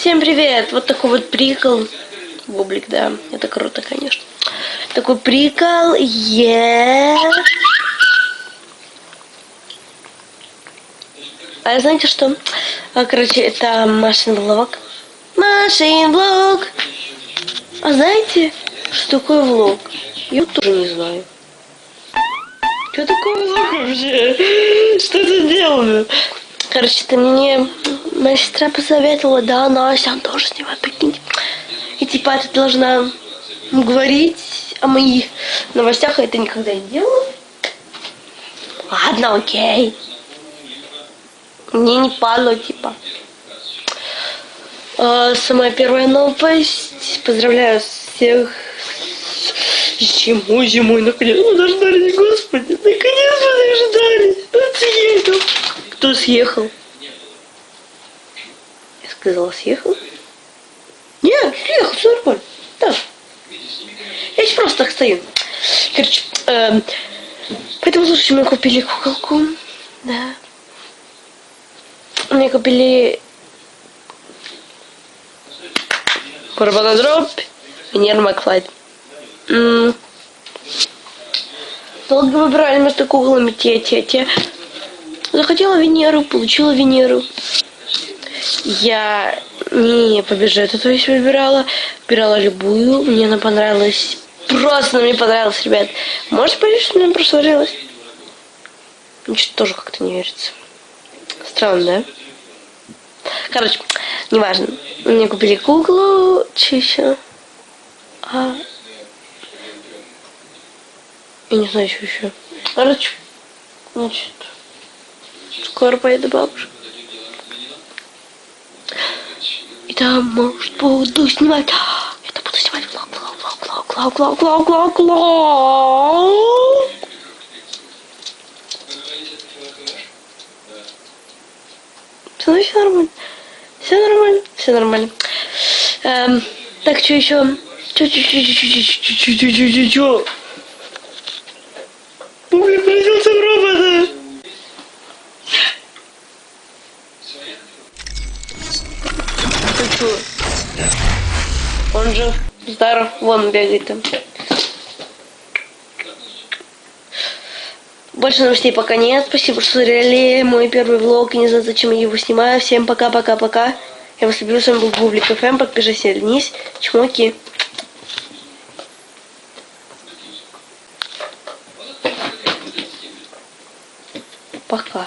Всем привет! Вот такой вот прикол. Бублик, да. Это круто, конечно. Такой прикол. Е. А знаете что? А, короче, это Машин влог. Машин влог. А знаете, что такое влог? Я тоже не знаю. Что такое влог вообще? Что ты делаю? Короче, ты мне моя сестра посоветовала, да, Настя, он тоже снимает, прикиньте. И типа ты должна говорить о моих новостях, а это никогда не делала. Ладно, окей. Мне не падло, типа. А, самая первая новость. Поздравляю всех зимой, зимой, наконец-то дождались, господи, наконец-то дождались. Вот съездил. Кто съехал? Я сказала, съехал? Нет, съехал, все нормально. Да. Я здесь просто так стою. Короче, эм, поэтому, слушайте, мы купили куколку. Да. Мне купили Барбанадроп и Нер Маклайд. М. Долго выбирали между куклами те, те, те. Захотела Венеру, получила Венеру. Я не по бюджету, то есть выбирала. Выбирала любую. Мне она понравилась. Просто мне понравилась, ребят. Можете поверить, что мне просмотрелось? Мне что-то тоже как-то не верится. Странно, да? Короче, неважно. Мне купили куклу. Че еще? А... Я не знаю, что еще. Короче, значит, скоро поеду к там, может, буду снимать. Это буду снимать влог, влог, влог, влог, влог, влог, влог, влог. Все, все нормально. Все нормально, все нормально. Эм, так, что еще? Че, че, че, че, че, че, че, че, че, че, че? Блин, превратился Чё? Он же здоров, вон бегает там. Больше новостей пока нет. Спасибо, что смотрели мой первый влог. Не знаю, зачем я его снимаю. Всем пока-пока-пока. Я вас люблю. С вами был Бублик ФМ. Подпишись, вернись. Чмоки. Пока.